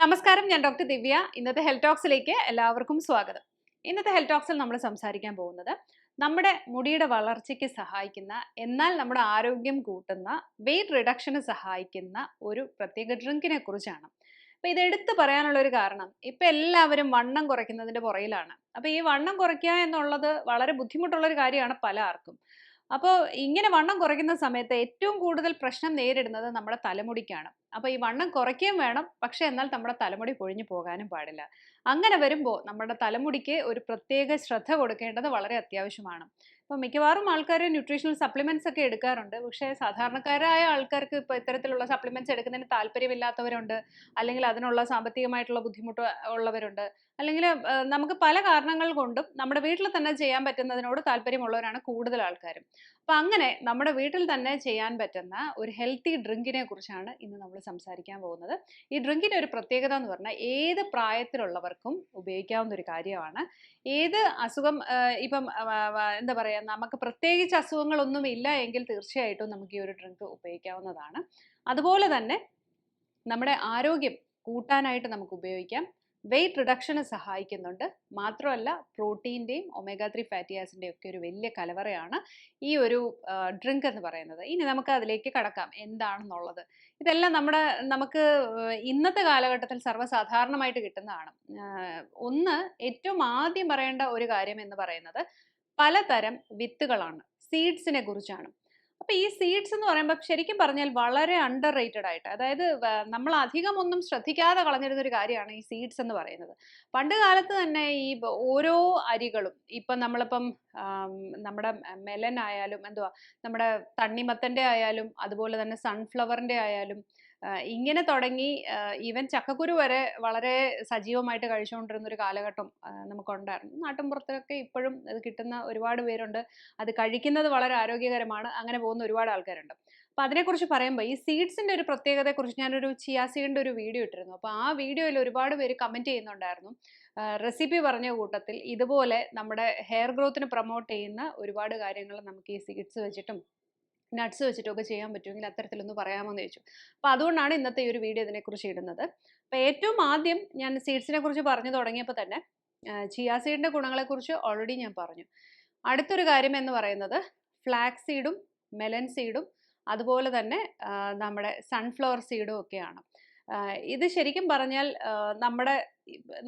നമസ്കാരം ഞാൻ ഡോക്ടർ ദിവ്യ. ഇന്നത്തെ ഹെൽത്ത് ടോക്സിലേക്ക് എല്ലാവർക്കും സ്വാഗതം. ഇന്നത്തെ ഹെൽത്ത് ടോക്സിൽ നമ്മൾ സംസാരിക്കാൻ പോകുന്നത് നമ്മുടെ മുടിയുടെ വളർച്ചയ്ക്ക് സഹായിക്കുന്ന എന്നാൽ നമ്മുടെ ആരോഗ്യം കൂട്ടുന്ന വെയിറ്റ് റിഡക്ഷന് സഹായിക്കുന്ന ഒരു പ്രത്യേക ഡ്രിങ്കിനെ കുറിച്ചാണ്. അപ്പൊ ഇത് എടുത്തു പറയാനുള്ള ഒരു കാരണം ഇപ്പൊ എല്ലാവരും വണ്ണം കുറയ്ക്കുന്നതിന്റെ പുറയിലാണ്. അപ്പൊ ഈ വണ്ണം കുറയ്ക്കുക എന്നുള്ളത് വളരെ ബുദ്ധിമുട്ടുള്ള ഒരു കാര്യമാണ് പല ആർക്കും അപ്പോൾ ഇങ്ങനെ വണ്ണം കുറയ്ക്കുന്ന സമയത്ത് ഏറ്റവും കൂടുതൽ പ്രശ്നം നേരിടുന്നത് നമ്മുടെ തലമുടിക്കാണ്. അപ്പോൾ ഈ വണ്ണം കുറയ്ക്കുകയും വേണം. പക്ഷെ എന്നാൽ നമ്മുടെ തലമുടി പൊഴിഞ്ഞു പോകാനും പാടില്ല. അങ്ങനെ വരുമ്പോൾ നമ്മുടെ തലമുടിക്ക് ഒരു പ്രത്യേക ശ്രദ്ധ കൊടുക്കേണ്ടത് വളരെ അത്യാവശ്യമാണ്. അപ്പോൾ മിക്കവാറും ആൾക്കാർ ന്യൂട്രീഷണൽ സപ്ലിമെന്റ്സ് ഒക്കെ എടുക്കാറുണ്ട്. പക്ഷേ സാധാരണക്കാരായ ആൾക്കാർക്ക് ഇപ്പോൾ ഇത്തരത്തിലുള്ള സപ്ലിമെന്റ്സ് എടുക്കുന്നതിന് താല്പര്യമില്ലാത്തവരുണ്ട്. അല്ലെങ്കിൽ അതിനുള്ള സാമ്പത്തികമായിട്ടുള്ള ബുദ്ധിമുട്ട് ഉള്ളവരുണ്ട്. അല്ലെങ്കിൽ നമുക്ക് പല കാരണങ്ങൾ കൊണ്ടും നമ്മുടെ വീട്ടിൽ തന്നെ ചെയ്യാൻ പറ്റുന്നതിനോട് താല്പര്യമുള്ളവരാണ് കൂടുതൽ ആൾക്കാരും. അപ്പം അങ്ങനെ നമ്മുടെ വീട്ടിൽ തന്നെ ചെയ്യാൻ പറ്റുന്ന ഒരു ഹെൽത്തി ഡ്രിങ്കിനെ കുറിച്ചാണ് ഇന്ന് നമ്മൾ സംസാരിക്കാൻ പോകുന്നത്. ഈ ഡ്രിങ്കിന്റെ ഒരു പ്രത്യേകത എന്ന് പറഞ്ഞാൽ ഏത് പ്രായത്തിലുള്ളവർക്കും ഉപയോഗിക്കാവുന്ന ഒരു കാര്യമാണ്. ഏത് അസുഖം ഇപ്പം എന്താ പറയുക നമുക്ക് പ്രത്യേകിച്ച് അസുഖങ്ങളൊന്നും ഇല്ല എങ്കിൽ തീർച്ചയായിട്ടും നമുക്ക് ഈ ഒരു ഡ്രിങ്ക് ഉപയോഗിക്കാവുന്നതാണ്. അതുപോലെ തന്നെ നമ്മുടെ ആരോഗ്യം കൂട്ടാനായിട്ട് നമുക്ക് ഉപയോഗിക്കാം. വെയിറ്റ് റിഡക്ഷന് സഹായിക്കുന്നുണ്ട്. മാത്രമല്ല പ്രോട്ടീന്റെയും ഒമേഗ ത്രീ ഫാറ്റി ആസിന്റെയും ഒക്കെ ഒരു വലിയ കലവറയാണ് ഈ ഒരു ഡ്രിങ്ക് എന്ന് പറയുന്നത്. ഇനി നമുക്ക് അതിലേക്ക് കടക്കാം. എന്താണെന്നുള്ളത്. ഇതെല്ലാം നമ്മുടെ നമുക്ക് ഇന്നത്തെ കാലഘട്ടത്തിൽ സർവസാധാരണമായിട്ട് കിട്ടുന്നതാണ്. ഒന്ന് ഏറ്റവും ആദ്യം പറയേണ്ട ഒരു കാര്യം എന്ന് പറയുന്നത് പലതരം വിത്തുകളാണ്. സീഡ്സിനെ കുറിച്ചാണ്. അപ്പൊ ഈ സീഡ്സ് എന്ന് പറയുമ്പോൾ ശരിക്കും പറഞ്ഞാൽ വളരെ അണ്ടർ റേറ്റഡ് ആയിട്ട് അതായത് നമ്മൾ അധികം ഒന്നും ശ്രദ്ധിക്കാതെ കളഞ്ഞിരുന്ന ഒരു കാര്യമാണ് ഈ സീഡ്സ് എന്ന് പറയുന്നത്. പണ്ട് കാലത്ത് തന്നെ ഈ ഓരോ അരികളും ഇപ്പം നമ്മളിപ്പം നമ്മുടെ മെലൻ ആയാലും എന്തുവാ നമ്മുടെ തണ്ണിമത്തന്റെ ആയാലും അതുപോലെ തന്നെ സൺഫ്ലവറിന്റെ ആയാലും ഇങ്ങനെ തുടങ്ങി ഈവൻ ചക്കക്കുരു വരെ വളരെ സജീവമായിട്ട് കഴിച്ചുകൊണ്ടിരുന്ന ഒരു കാലഘട്ടം നമുക്കുണ്ടായിരുന്നു. നാട്ടിൻപുറത്തൊക്കെ ഇപ്പോഴും അത് കിട്ടുന്ന ഒരുപാട് പേരുണ്ട്. അത് കഴിക്കുന്നത് വളരെ ആരോഗ്യകരമാണ്. അങ്ങനെ പോകുന്ന ഒരുപാട് ആൾക്കാരുണ്ട്. അപ്പോൾ അതിനെക്കുറിച്ച് പറയുമ്പോൾ ഈ സീഡ്സിന്റെ ഒരു പ്രത്യേകതയെക്കുറിച്ച് ഞാനൊരു ചിയാ സീഡിന്റെ ഒരു വീഡിയോ ഇട്ടിരുന്നു. അപ്പോൾ ആ വീഡിയോയിൽ ഒരുപാട് പേര് കമന്റ് ചെയ്യുന്നുണ്ടായിരുന്നു. റെസിപ്പി പറഞ്ഞ കൂട്ടത്തിൽ ഇതുപോലെ നമ്മുടെ ഹെയർ ഗ്രോത്തിന് പ്രൊമോട്ട് ചെയ്യുന്ന ഒരുപാട് കാര്യങ്ങൾ നമുക്ക് ഈ സീഡ്സ് വെച്ചിട്ടും നട്ട്സ് വെച്ചിട്ടൊക്കെ ചെയ്യാൻ പറ്റുമെങ്കിൽ അത്തരത്തിലൊന്ന് പറയാമോ എന്ന് ചോദിച്ചു. അപ്പോൾ അതുകൊണ്ടാണ് ഇന്നത്തെ ഈ ഒരു വീഡിയോ ഇതിനെക്കുറിച്ച് ഇടുന്നത്. അപ്പോൾ ഏറ്റവും ആദ്യം ഞാൻ സീഡ്സിനെ കുറിച്ച് പറഞ്ഞു തുടങ്ങിയപ്പോൾ തന്നെ ചിയാ സീഡിന്റെ ഗുണങ്ങളെക്കുറിച്ച് ഓൾറെഡി ഞാൻ പറഞ്ഞു. അടുത്തൊരു കാര്യം എന്ന് പറയുന്നത് ഫ്ലാക്സ് സീഡും മെലൻ സീഡും അതുപോലെ തന്നെ നമ്മുടെ സൺഫ്ലവർ സീഡും ഒക്കെയാണ്. ഇത് ശരിക്കും പറഞ്ഞാൽ നമ്മുടെ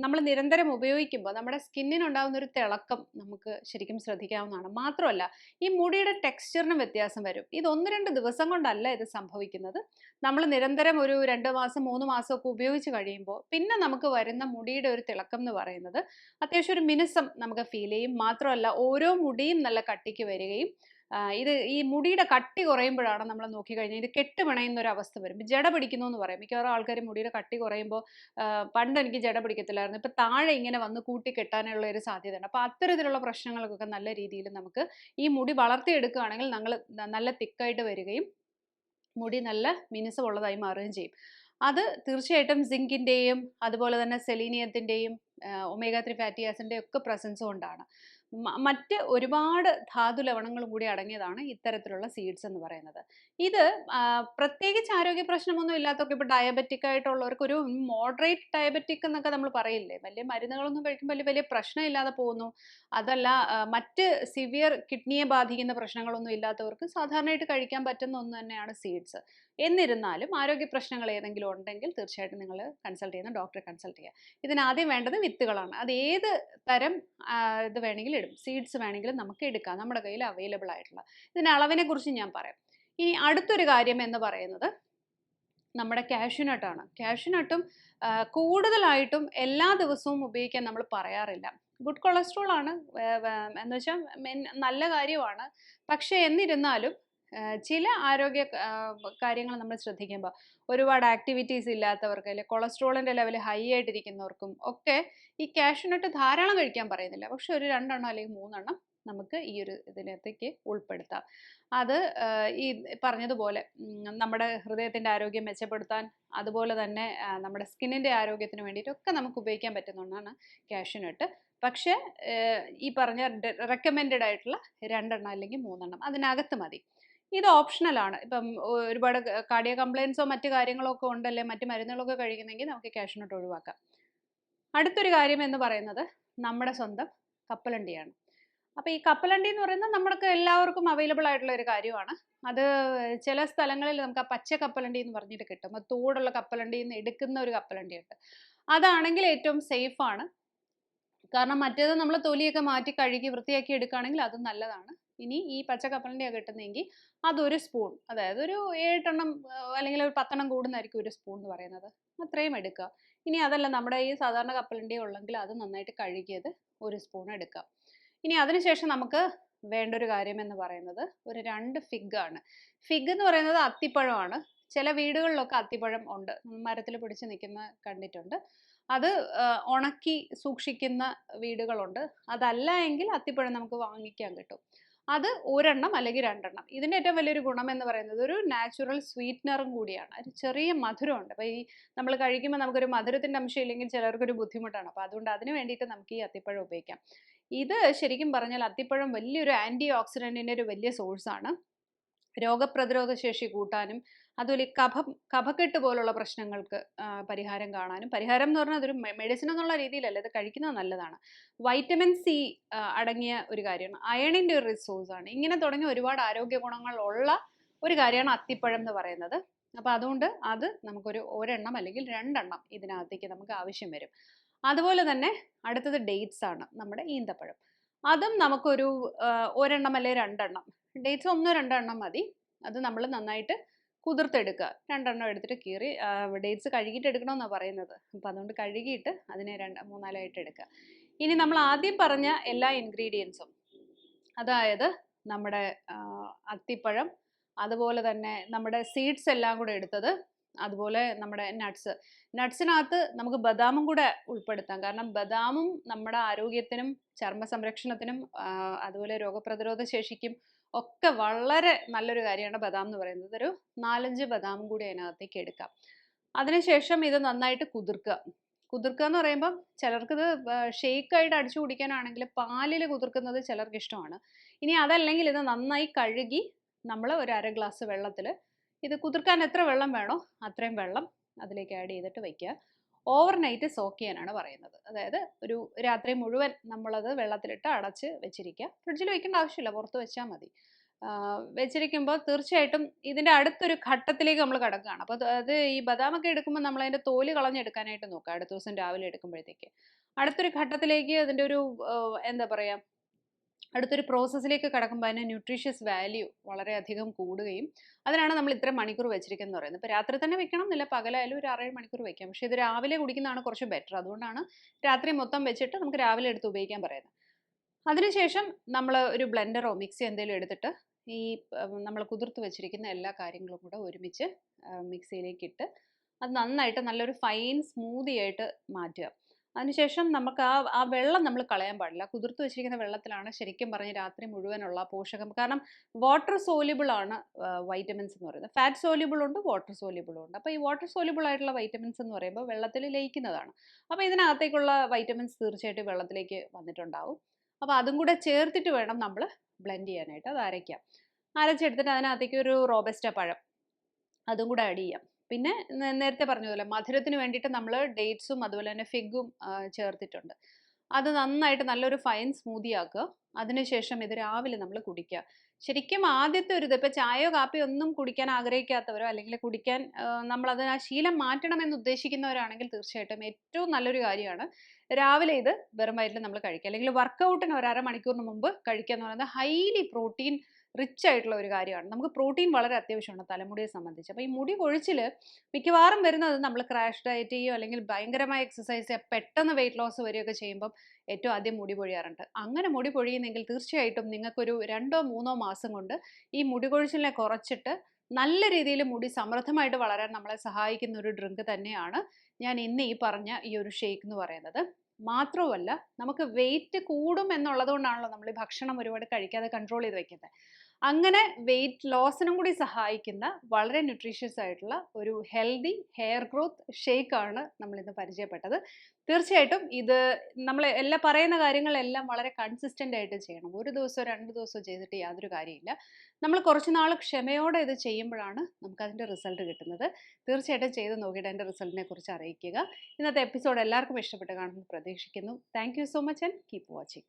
നമ്മൾ നിരന്തരം ഉപയോഗിക്കുമ്പോൾ നമ്മുടെ സ്കിന്നിനുണ്ടാകുന്ന ഒരു തിളക്കം നമുക്ക് ശരിക്കും ശ്രദ്ധിക്കാവുന്നതാണ്. മാത്രമല്ല ഈ മുടിയുടെ ടെക്സ്ചറിന് വ്യത്യാസം വരും. ഇത് ഒന്ന് രണ്ട് ദിവസം കൊണ്ടല്ല ഇത് സംഭവിക്കുന്നത്. നമ്മൾ നിരന്തരം ഒരു രണ്ട് മാസം മൂന്ന് മാസമൊക്കെ ഉപയോഗിച്ച് കഴിയുമ്പോൾ പിന്നെ നമുക്ക് വരുന്ന മുടിയുടെ ഒരു തിളക്കം എന്ന് പറയുന്നത് അത്യാവശ്യം ഒരു മിനുസം നമുക്ക് ഫീൽ ചെയ്യും. മാത്രമല്ല ഓരോ മുടിയും നല്ല കട്ടിക്ക് വരികയും ഇത് ഈ മുടിയുടെ കട്ടി കുറയുമ്പോഴാണ് നമ്മൾ നോക്കിക്കഴിഞ്ഞാൽ ഇത് കെട്ടുപിണയുന്ന ഒരു അവസ്ഥ വരും ജട പിടിക്കുന്നു എന്ന് പറയും. മിക്കവാറും ആൾക്കാർ മുടിയുടെ കട്ടി കുറയുമ്പോൾ പണ്ട് എനിക്ക് ജട പിടിക്കത്തില്ലായിരുന്നു. ഇപ്പം താഴെ ഇങ്ങനെ വന്ന് കൂട്ടി കെട്ടാനുള്ള ഒരു സാധ്യതയുണ്ട്. അപ്പോൾ അത്തരത്തിലുള്ള പ്രശ്നങ്ങൾക്കൊക്കെ നല്ല രീതിയിൽ നമുക്ക് ഈ മുടി വളർത്തിയെടുക്കുകയാണെങ്കിൽ നമ്മൾ നല്ല തിക്കായിട്ട് വരികയും മുടി നല്ല മിനുസമുള്ളതായി മാറുകയും ചെയ്യും. അത് തീർച്ചയായിട്ടും സിങ്കിന്റെയും അതുപോലെ തന്നെ സെലീനിയത്തിന്റെയും ഒമേഗ ത്രീ ഫാറ്റി ആസിന്റെയും ഒക്കെ പ്രസൻസ് കൊണ്ടാണ്. മറ്റ് ഒരുപാട് ധാതു ലവണങ്ങളും കൂടി അടങ്ങിയതാണ് ഇത്തരത്തിലുള്ള സീഡ്സ് എന്ന് പറയുന്നത്. ഇത് പ്രത്യേകിച്ച് ആരോഗ്യ പ്രശ്നമൊന്നും ഇല്ലാത്തവർക്ക് ഇപ്പോൾ ഡയബറ്റിക് ആയിട്ടുള്ളവർക്ക് ഒരു മോഡറേറ്റ് ഡയബറ്റിക് എന്നൊക്കെ നമ്മൾ പറയില്ലേ? വലിയ മരുന്നുകളൊന്നും കഴിക്കുമ്പോൾ വലിയ വലിയ പ്രശ്നമില്ലാതെ പോകുന്നു. അതല്ല മറ്റ് സിവിയർ കിഡ്നിയെ ബാധിക്കുന്ന പ്രശ്നങ്ങളൊന്നും ഇല്ലാത്തവർക്ക് സാധാരണയായിട്ട് കഴിക്കാൻ പറ്റുന്ന ഒന്ന് തന്നെയാണ് സീഡ്സ് എന്നിരുന്നാലും ആരോഗ്യ പ്രശ്നങ്ങൾ ഏതെങ്കിലും ഉണ്ടെങ്കിൽ തീർച്ചയായിട്ടും നിങ്ങൾ കൺസൾട്ട് ചെയ്യുന്ന ഡോക്ടറെ കൺസൾട്ട് ചെയ്യുക. ഇതിനാദ്യം വേണ്ടത് വിത്തുകളാണ്. അത് ഏത് തരം ഇത് വേണമെങ്കിലും ഇടും. സീഡ്സ് വേണമെങ്കിലും നമുക്ക് എടുക്കാം. നമ്മുടെ കയ്യിൽ അവൈലബിൾ ആയിട്ടുള്ള. ഇതിന്റെ അളവിനെ കുറിച്ച് ഞാൻ പറയാം. ഇനി അടുത്തൊരു കാര്യം എന്ന് പറയുന്നത് നമ്മുടെ കാഷ്യൂനട്ടാണ് കാഷ്യൂനട്ടും കൂടുതലായിട്ടും എല്ലാ ദിവസവും ഉപയോഗിക്കാൻ നമ്മൾ പറയാറില്ല. ഗുഡ് കൊളസ്ട്രോൾ ആണ് എന്ന് വെച്ചാൽ നല്ല കാര്യമാണ്. പക്ഷേ എന്നിരുന്നാലും ചില ആരോഗ്യ കാര്യങ്ങൾ നമ്മൾ ശ്രദ്ധിക്കുമ്പോൾ ഒരുപാട് ആക്ടിവിറ്റീസ് ഇല്ലാത്തവർക്ക് അല്ലെങ്കിൽ കൊളസ്ട്രോളിന്റെ ലെവൽ ഹൈ ആയിട്ടിരിക്കുന്നവർക്കും ഒക്കെ ഈ കാഷ്യൂനട്ട് ധാരാളം കഴിക്കാൻ പറയുന്നില്ല. പക്ഷെ ഒരു രണ്ടെണ്ണം അല്ലെങ്കിൽ മൂന്നെണ്ണം നമുക്ക് ഈ ഒരു ഇതിനകത്തേക്ക് ഉൾപ്പെടുത്താം. അത് ഈ പറഞ്ഞതുപോലെ നമ്മുടെ ഹൃദയത്തിന്റെ ആരോഗ്യം മെച്ചപ്പെടുത്താൻ അതുപോലെ തന്നെ നമ്മുടെ സ്കിന്നിന്റെ ആരോഗ്യത്തിന് വേണ്ടിയിട്ടൊക്കെ നമുക്ക് ഉപയോഗിക്കാൻ പറ്റുന്ന ഒന്നാണ് കാഷ്യൂനട്ട് പക്ഷേ ഈ പറഞ്ഞ റെക്കമെൻഡഡ് ആയിട്ടുള്ള രണ്ടെണ്ണം അല്ലെങ്കിൽ മൂന്നെണ്ണം അതിനകത്ത് മതി. ഇത് ഓപ്ഷണലാണ് ഇപ്പം ഒരുപാട് കാർഡിയ കംപ്ലയിൻസോ മറ്റു കാര്യങ്ങളോ ഒക്കെ ഉണ്ടല്ലേ മറ്റു മരുന്നുകളൊക്കെ കഴിക്കുന്നെങ്കിൽ നമുക്ക് ക്യാഷ്നട്ട് ഒഴിവാക്കാം. അടുത്തൊരു കാര്യം എന്ന് പറയുന്നത് നമ്മുടെ സ്വന്തം കപ്പലണ്ടിയാണ്. അപ്പോൾ ഈ കപ്പലണ്ടി എന്ന് പറയുന്നത് നമ്മൾക്ക് എല്ലാവർക്കും അവൈലബിൾ ആയിട്ടുള്ള ഒരു കാര്യമാണ്. അത് ചില സ്ഥലങ്ങളിൽ നമുക്ക് ആ പച്ച കപ്പലണ്ടി എന്ന് പറഞ്ഞിട്ട് കിട്ടും. അത് തോടുള്ള കപ്പലണ്ടിയിൽ നിന്ന് എടുക്കുന്ന ഒരു കപ്പലണ്ടി ഉണ്ട് അതാണെങ്കിൽ ഏറ്റവും സേഫാണ് കാരണം മറ്റേത് നമ്മൾ തൊലിയൊക്കെ മാറ്റി കഴുകി വൃത്തിയാക്കി എടുക്കുകയാണെങ്കിൽ അതും നല്ലതാണ്. ഇനി ഈ പച്ച കപ്പലണ്ടിയാണ് കിട്ടുന്നതെങ്കിൽ അതൊരു സ്പൂൺ. അതായത് ഒരു ഏഴെണ്ണം ആ, അല്ലെങ്കിൽ ഒരു പത്തെണ്ണം കൂടുന്നതായിരിക്കും ഒരു സ്പൂൺ എന്ന് പറയുന്നത്. അത്രയും എടുക്കുക. ഇനി അതല്ല നമ്മുടെ ഈ സാധാരണ കപ്പലണ്ടി ഉള്ളെങ്കിൽ അത് നന്നായിട്ട് കഴുകിയത് ഒരു സ്പൂൺ എടുക്കുക. ഇനി അതിനുശേഷം നമുക്ക് വേണ്ട ഒരു കാര്യം എന്ന് പറയുന്നത് ഒരു രണ്ട് ഫിഗ് ആണ്. ഫിഗ് എന്ന് പറയുന്നത് അത്തിപ്പഴമാണ്. ചില വീടുകളിലൊക്കെ അത്തിപ്പഴം ഉണ്ട്. മരത്തിൽ പിടിച്ച് നിൽക്കുന്ന കണ്ടിട്ടുണ്ട്. അത് ഉണക്കി സൂക്ഷിക്കുന്ന വീടുകളുണ്ട്. അതല്ല എങ്കിൽ അത്തിപ്പഴം നമുക്ക് വാങ്ങിക്കാൻ കിട്ടും. അത് ഒരെണ്ണം അല്ലെങ്കിൽ രണ്ടെണ്ണം. ഇതിന്റെ ഏറ്റവും വലിയൊരു ഗുണം എന്ന് പറയുന്നത് ഒരു നാച്ചുറൽ സ്വീറ്റ്നറും കൂടിയാണ്. ഒരു ചെറിയ മധുരമുണ്ട്. അപ്പോൾ ഈ നമ്മൾ കഴിക്കുമ്പോൾ നമുക്കൊരു മധുരത്തിന്റെ അംശം ഇല്ലെങ്കിൽ ചിലർക്കൊരു ബുദ്ധിമുട്ടാണ്. അപ്പോൾ അതുകൊണ്ട് അതിന് വേണ്ടിയിട്ട് നമുക്ക് ഈ അത്തിപ്പഴം ഉപയോഗിക്കാം. ഇത് ശരിക്കും പറഞ്ഞാൽ അത്തിപ്പഴം വലിയൊരു ആന്റി ഓക്സിഡന്റിന്റെ ഒരു വലിയ സോഴ്സാണ് രോഗപ്രതിരോധ ശേഷി കൂട്ടാനും അതുപോലെ ഈ കഫം കഫക്കെട്ട് പോലുള്ള പ്രശ്നങ്ങൾക്ക് പരിഹാരം കാണാനും പരിഹാരം എന്ന് പറഞ്ഞാൽ അതൊരു മെഡിസിൻ എന്നുള്ള രീതിയിലല്ല ഇത് കഴിക്കുന്നത് നല്ലതാണ്. വൈറ്റമിൻ സി അടങ്ങിയ ഒരു കാര്യമാണ്. അയണിന്റെ ഒരു റിസോഴ്സ് ആണ്. ഇങ്ങനെ തുടങ്ങിയ ഒരുപാട് ആരോഗ്യ ഗുണങ്ങൾ ഉള്ള ഒരു കാര്യമാണ് അത്തിപ്പഴം എന്ന് പറയുന്നത്. അപ്പോൾ അതുകൊണ്ട് അത് നമുക്കൊരു ഒരെണ്ണം അല്ലെങ്കിൽ രണ്ടെണ്ണം ഇതിനകത്തേക്ക് നമുക്ക് ആവശ്യം വരും. അതുപോലെ തന്നെ അടുത്തത് ഡേറ്റ്സ് ആണ് നമ്മുടെ ഈന്തപ്പഴം. അതും നമുക്കൊരു ഒരെണ്ണം അല്ലെങ്കിൽ രണ്ടെണ്ണം. ഡേറ്റ്സ് ഒന്നോ രണ്ടോ എണ്ണം മതി. അത് നമ്മൾ നന്നായിട്ട് കുതിർത്തെടുക്കുക. രണ്ടെണ്ണം എടുത്തിട്ട് കീറി ഡേറ്റ്സ് കഴുകിയിട്ട് എടുക്കണമെന്നാണ് പറയുന്നത്. അപ്പോൾ അതുകൊണ്ട് കഴുകിയിട്ട് അതിനെ രണ്ട് മൂന്നാലായിട്ട് എടുക്കുക. ഇനി നമ്മൾ ആദ്യം പറഞ്ഞ എല്ലാ ഇൻഗ്രീഡിയൻസും അതായത് നമ്മുടെ അത്തിപ്പഴം അതുപോലെ തന്നെ നമ്മുടെ സീഡ്സ് എല്ലാം കൂടെ എടുത്തത് അതുപോലെ നമ്മുടെ നട്ട്സ് നട്ട്സിനകത്ത് നമുക്ക് ബദാമും കൂടെ ഉൾപ്പെടുത്താം. കാരണം ബദാമും നമ്മുടെ ആരോഗ്യത്തിനും ചർമ്മ സംരക്ഷണത്തിനും അതുപോലെ രോഗപ്രതിരോധ ശേഷിക്കും ഒക്കെ വളരെ നല്ലൊരു കാര്യമാണ് ബദാം എന്ന് പറയുന്നത്. ഒരു നാലഞ്ച് ബദാം കൂടി അതിനകത്തേക്ക് എടുക്കാം. അതിനുശേഷം ഇത് നന്നായിട്ട് കുതിർക്കുക. കുതിർക്കുക എന്ന് പറയുമ്പോൾ ചിലർക്കിത് ഷെയ്ക്കായിട്ട് അടിച്ചു കുടിക്കാനാണെങ്കിൽ പാലിൽ കുതിർക്കുന്നത് ചിലർക്ക് ഇഷ്ടമാണ്. ഇനി അതല്ലെങ്കിൽ ഇത് നന്നായി കഴുകി നമ്മൾ ഒരു അര ഗ്ലാസ് വെള്ളത്തിൽ ഇത് കുതിർക്കാൻ എത്ര വെള്ളം വേണോ അത്രയും വെള്ളം അതിലേക്ക് ആഡ് ചെയ്തിട്ട് വയ്ക്കുക. ഓവർ നൈറ്റ് സോക്ക് ചെയ്യാനാണ് പറയുന്നത്. അതായത് ഒരു രാത്രി മുഴുവൻ നമ്മളത് വെള്ളത്തിലിട്ട് അടച്ച് വെച്ചിരിക്കുക. ഫ്രിഡ്ജിൽ വെക്കേണ്ട ആവശ്യമില്ല പുറത്ത് വെച്ചാൽ മതി. വെച്ചിരിക്കുമ്പോൾ തീർച്ചയായിട്ടും ഇതിന്റെ അടുത്തൊരു ഘട്ടത്തിലേക്ക് നമ്മൾ കിടക്കുകയാണ്. അപ്പോൾ അത് ഈ ബദാമൊക്കെ എടുക്കുമ്പോൾ നമ്മൾ അതിന്റെ തോൽ കളഞ്ഞെടുക്കാനായിട്ട് നോക്കുക അടുത്ത ദിവസം രാവിലെ എടുക്കുമ്പോഴത്തേക്ക്. അടുത്തൊരു ഘട്ടത്തിലേക്ക് അതിന്റെ ഒരു എന്താ പറയുക അടുത്തൊരു പ്രോസസ്സിലേക്ക് കടക്കുമ്പോൾ അതിന് ന്യൂട്രീഷ്യസ് വാല്യൂ വളരെയധികം കൂടുകയും അതിനാണ് നമ്മൾ ഇത്ര മണിക്കൂർ വെച്ചിരിക്കുന്നത് പറയുന്നത്. ഇപ്പോൾ രാത്രി തന്നെ വെക്കണം എന്നില്ല പകലായാലും ഒരു ആറേഴ് മണിക്കൂർ വെക്കാം. പക്ഷേ ഇത് രാവിലെ കുടിക്കുന്നതാണ് കുറച്ച് ബെറ്റർ അതുകൊണ്ടാണ് രാത്രി മൊത്തം വെച്ചിട്ട് നമുക്ക് രാവിലെ എടുത്ത് ഉപയോഗിക്കാൻ പറയുന്നത്. അതിനുശേഷം നമ്മൾ ഒരു ബ്ലെൻഡറോ മിക്സി എന്തെങ്കിലും എടുത്തിട്ട് ഈ നമ്മൾ കുതിർത്ത് വെച്ചിരിക്കുന്ന എല്ലാ കാര്യങ്ങളും കൂടെ ഒരുമിച്ച് മിക്സിയിലേക്ക് ഇട്ട് അത് നന്നായിട്ട് നല്ലൊരു ഫൈൻ സ്മൂതി ആയിട്ട് മാറ്റുക. അതിനുശേഷം നമുക്ക് ആ ആ വെള്ളം നമ്മൾ കളയാൻ പാടില്ല. കുതിർത്ത് വെച്ചിരിക്കുന്ന വെള്ളത്തിലാണ് ശരിക്കും പറഞ്ഞ് രാത്രി മുഴുവനുള്ള പോഷകം. കാരണം വാട്ടർ സോല്യൂബിൾ ആണ് വൈറ്റമിൻസ് എന്ന് പറയുന്നത്. ഫാറ്റ് സോല്യൂബിൾ ഉണ്ട് വാട്ടർ സോല്യൂബിളും ഉണ്ട്. അപ്പോൾ ഈ വാട്ടർ സോല്യൂബിൾ ആയിട്ടുള്ള വൈറ്റമിൻസ് എന്ന് പറയുമ്പോൾ വെള്ളത്തിൽ ലയിക്കുന്നതാണ്. അപ്പോൾ ഇതിനകത്തേക്കുള്ള വൈറ്റമിൻസ് തീർച്ചയായിട്ടും വെള്ളത്തിലേക്ക് വന്നിട്ടുണ്ടാവും. അപ്പോൾ അതും കൂടെ ചേർത്തിട്ട് വേണം നമ്മൾ ബ്ലെൻഡ് ചെയ്യാനായിട്ട്. അത് അരയ്ക്കാം. അരച്ചെടുത്തിട്ട് അതിനകത്തേക്ക് ഒരു റോബസ്റ്റ പഴം. അതും കൂടെ ആഡ് ചെയ്യാം. പിന്നെ നേരത്തെ പറഞ്ഞതുപോലെ മധുരത്തിന് വേണ്ടിയിട്ട് നമ്മൾ ഡേറ്റ്സും അതുപോലെ തന്നെ ഫിഗും ചേർത്തിട്ടുണ്ട്. അത് നന്നായിട്ട് നല്ലൊരു ഫൈൻ സ്മൂതി ആക്കുക. അതിനുശേഷം ഇത് രാവിലെ നമ്മൾ കുടിക്കുക. ശരിക്കും ആദ്യത്തെ ഒരു ഇത് ഇപ്പോൾ ചായയോ കാപ്പിയോ ഒന്നും കുടിക്കാൻ ആഗ്രഹിക്കാത്തവരോ അല്ലെങ്കിൽ കുടിക്കാൻ നമ്മളത് ആ ശീലം മാറ്റണമെന്ന് ഉദ്ദേശിക്കുന്നവരാണെങ്കിൽ തീർച്ചയായിട്ടും ഏറ്റവും നല്ലൊരു കാര്യമാണ് രാവിലെ ഇത് വെറും വയറ്റിൽ നമ്മൾ കഴിക്കുക. അല്ലെങ്കിൽ വർക്കൗട്ടിന് ഒരു അരമണിക്കൂറിന് മുമ്പ് കഴിക്കുക എന്ന് പറയുന്നത് ഹൈലി പ്രോട്ടീൻ റിച്ച് ആയിട്ടുള്ള ഒരു കാര്യമാണ്. നമുക്ക് പ്രോട്ടീൻ വളരെ അത്യാവശ്യമാണ് തലമുടിയെ സംബന്ധിച്ച്. അപ്പോൾ ഈ മുടി കൊഴിച്ചിൽ മിക്കവാറും വരുന്നത് നമ്മൾ ക്രാഷ് ഡയറ്റ് ചെയ്യുകയോ അല്ലെങ്കിൽ ഭയങ്കരമായ എക്സസൈസ് ചെയ്യുക പെട്ടെന്ന് വെയിറ്റ് ലോസ് വരികയൊക്കെ ചെയ്യുമ്പം ഏറ്റവും ആദ്യം മുടി പൊഴിയാറുണ്ട്. അങ്ങനെ മുടി പൊഴിയുന്നെങ്കിൽ തീർച്ചയായിട്ടും നിങ്ങൾക്കൊരു രണ്ടോ മൂന്നോ മാസം കൊണ്ട് ഈ മുടി കൊഴിച്ചിലിനെ കുറച്ചിട്ട് നല്ല രീതിയിൽ മുടി സമൃദ്ധമായിട്ട് വളരാൻ നമ്മളെ സഹായിക്കുന്ന ഒരു ഡ്രിങ്ക് തന്നെയാണ് ഞാൻ ഇന്ന് ഈ പറഞ്ഞ ഈ ഒരു ഷേക്ക് എന്ന് പറയുന്നത്. മാത്രവുമല്ല നമുക്ക് വെയിറ്റ് കൂടും എന്നുള്ളത് കൊണ്ടാണല്ലോ നമ്മൾ ഭക്ഷണം ഒരുപാട് കഴിക്കാതെ കൺട്രോൾ ചെയ്ത് വെക്കുന്നത്. അങ്ങനെ വെയിറ്റ് ലോസിനും കൂടി സഹായിക്കുന്ന വളരെ ന്യൂട്രീഷ്യസ് ആയിട്ടുള്ള ഒരു ഹെൽത്തി ഹെയർ ഗ്രോത്ത് ഷേക്കാണ് നമ്മളിന്ന് പരിചയപ്പെട്ടത്. തീർച്ചയായിട്ടും ഇത് നമ്മൾ എല്ലാ പറയുന്ന കാര്യങ്ങളെല്ലാം വളരെ കൺസിസ്റ്റന്റ് ആയിട്ട് ചെയ്യണം. ഒരു ദിവസമോ രണ്ട് ദിവസമോ ചെയ്തിട്ട് യാതൊരു കാര്യമില്ല. നമ്മൾ കുറച്ച് നാൾ ക്ഷമയോടെ ഇത് ചെയ്യുമ്പോഴാണ് നമുക്കതിന്റെ റിസൾട്ട് കിട്ടുന്നത്. തീർച്ചയായിട്ടും ചെയ്ത് നോക്കിയിട്ട് അതിന്റെ റിസൾട്ടിനെ കുറിച്ച് അറിയിക്കുക. ഇന്നത്തെ എപ്പിസോഡ് എല്ലാവർക്കും ഇഷ്ടപ്പെട്ട് കാണുമെന്ന് പ്രതീക്ഷിക്കുന്നു. Thank so much and keep watching